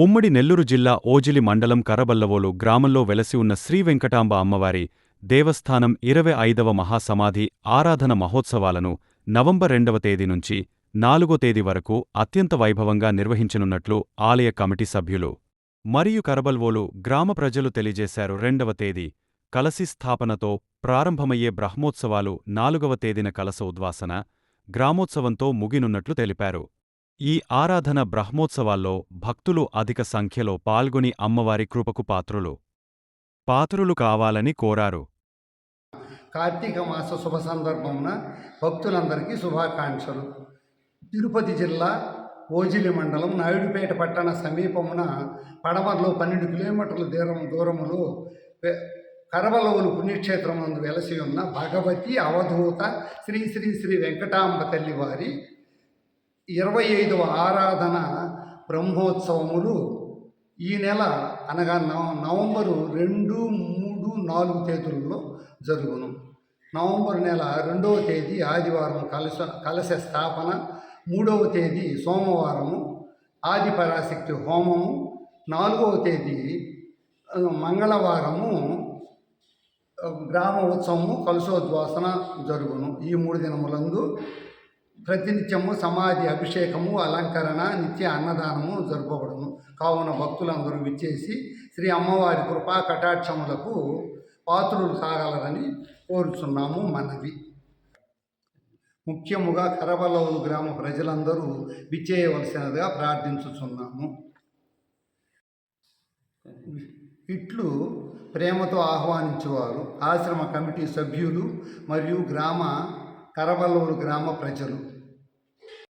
ఉమ్మడి నెల్లూరు జిల్లా ఓజిలి మండలం కరబల్లవోలు గ్రామంలో వెలసి ఉన్న శ్రీ వెంకటాంబ అమ్మవారి దేవస్థానం ఇరవై ఐదవ మహాసమాధి ఆరాధన మహోత్సవాలను నవంబర్ రెండవ తేదీ నుంచి నాలుగో తేదీ వరకు అత్యంత వైభవంగా నిర్వహించనున్నట్లు ఆలయ కమిటీ సభ్యులు మరియు కరబల్వోలు గ్రామ ప్రజలు తెలియజేశారు. రెండవ తేదీ కలసి స్థాపనతో ప్రారంభమయ్యే బ్రహ్మోత్సవాలు నాలుగవ తేదీన కలస ఉద్వాసన గ్రామోత్సవంతో ముగినున్నట్లు తెలిపారు. ఈ ఆరాధన బ్రహ్మోత్సవాల్లో భక్తులు అధిక సంఖ్యలో పాల్గొని అమ్మవారి కృపకు పాత్రులు. పాత్రులు కావాలని కోరారు. కార్తీక మాస శుభ సందర్భమున భక్తులందరికీ శుభాకాంక్షలు. తిరుపతి జిల్లా ఓజిలి మండలం నాయుడుపేట పట్టణ సమీపమున పడమరలో పన్నెండు కిలోమీటర్ల దూరం దూరములో కరవలవులు పుణ్యక్షేత్రం నందు వెలసి ఉన్న భగవతి అవధూత శ్రీ శ్రీ శ్రీ వెంకటాంబ తల్లివారి ఇరవై ఐదవ ఆరాధన బ్రహ్మోత్సవములు ఈ నెల అనగా నవ నవంబరు రెండు మూడు నాలుగు తేదీల్లో జరుగును. నవంబర్ నెల రెండవ తేదీ ఆదివారం కలశ కలశ స్థాపన మూడవ తేదీ సోమవారము ఆదిపరాశక్తి హోమము నాలుగవ తేదీ మంగళవారము గ్రామ ఉత్సవము కలశోద్వాసన జరుగును. ఈ మూడు దినములందు ప్రతినిత్యము సమాధి అభిషేకము అలంకరణ నిత్య అన్నదానము జరుపబడును కావున భక్తులందరూ విచ్చేసి శ్రీ అమ్మవారి కృపా కటాక్షములకు పాత్రులు కాగలరని కోరుచున్నాము మనవి. ముఖ్యముగా కరబలవులు గ్రామ ప్రజలందరూ విచ్చేయవలసినదిగా ప్రార్థించుచున్నాము. ఇట్లు ప్రేమతో ఆహ్వానించేవారు. ఆశ్రమ కమిటీ సభ్యులు మరియు గ్రామ కరబలవులు గ్రామ ప్రజలు.